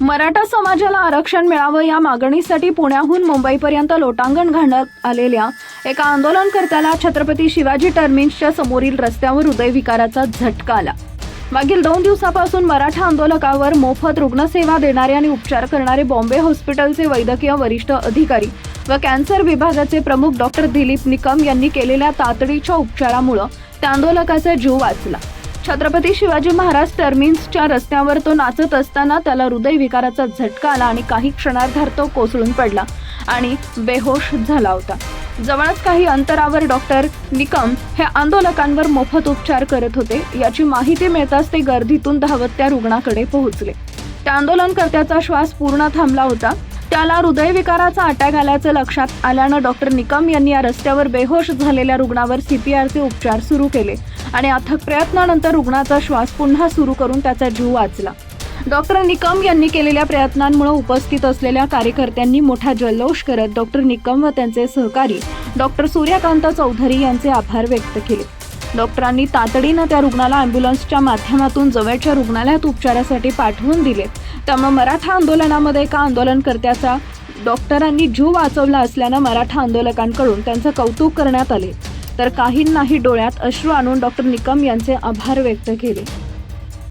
मराठा समाजाला आरक्षण मिळावं या मागणीसाठी पुण्याहून मुंबईपर्यंत लोटांगण घालण्यात आलेल्या एका आंदोलनकर्त्याला छत्रपती शिवाजी टर्मिन्सच्या समोरील रस्त्यावर हृदयविकाराचा झटका आला. मागील दोन दिवसापासून मराठा आंदोलकावर मोफत रुग्णसेवा देणारे आणि उपचार करणारे बॉम्बे हॉस्पिटलचे वैद्यकीय वरिष्ठ अधिकारी व कॅन्सर विभागाचे प्रमुख डॉक्टर दिलीप निकम यांनी केलेल्या तातडीच्या उपचारामुळं त्या आंदोलकाचा जीव वाचला. छत्रपती शिवाजी महाराज टर्मिन्सच्या रस्त्यावर तो नाचत असताना त्याला हृदयविकाराचा झटका आला आणि काही क्षणार्धार तो कोसळून पडला आणि बेहोश झाला होता. जवळच काही अंतरावर डॉक्टर निकम हे आंदोलकांवर मोफत उपचार करत होते. याची माहिती मिळताच ते गर्दीतून धावत त्या रुग्णाकडे पोहोचले. त्या आंदोलनकर्त्याचा श्वास पूर्ण थांबला होता. त्याला हृदयविकाराचा अटॅक आल्याचं लक्षात आल्यानं डॉक्टर निकम यांनी या रस्त्यावर बेहोश झालेल्या रुग्णावर सीपीआरचे उपचार सुरू केले आणि अथक प्रयत्नानंतर रुग्णाचा श्वास पुन्हा सुरू करून त्याचा जीव वाचला. डॉक्टर निकम यांनी केलेल्या प्रयत्नांमुळे उपस्थित असलेल्या कार्यकर्त्यांनी मोठा जल्लोष करत डॉक्टर निकम व त्यांचे सहकारी डॉक्टर सूर्यकांत चौधरी यांचे आभार व्यक्त केले. डॉक्टरांनी तातडीनं त्या रुग्णाला अँब्युलन्सच्या माध्यमातून जवळच्या रुग्णालयात उपचारासाठी पाठवून दिले. त्यामुळे मराठा आंदोलनामध्ये एका आंदोलनकर्त्याचा डॉक्टरांनी जीव वाचवला असल्यानं मराठा आंदोलकांकडून त्यांचं कौतुक करण्यात आले. तर काहींनाही डोळ्यात अश्रू आणून डॉक्टर निकम यांचे आभार व्यक्त केले.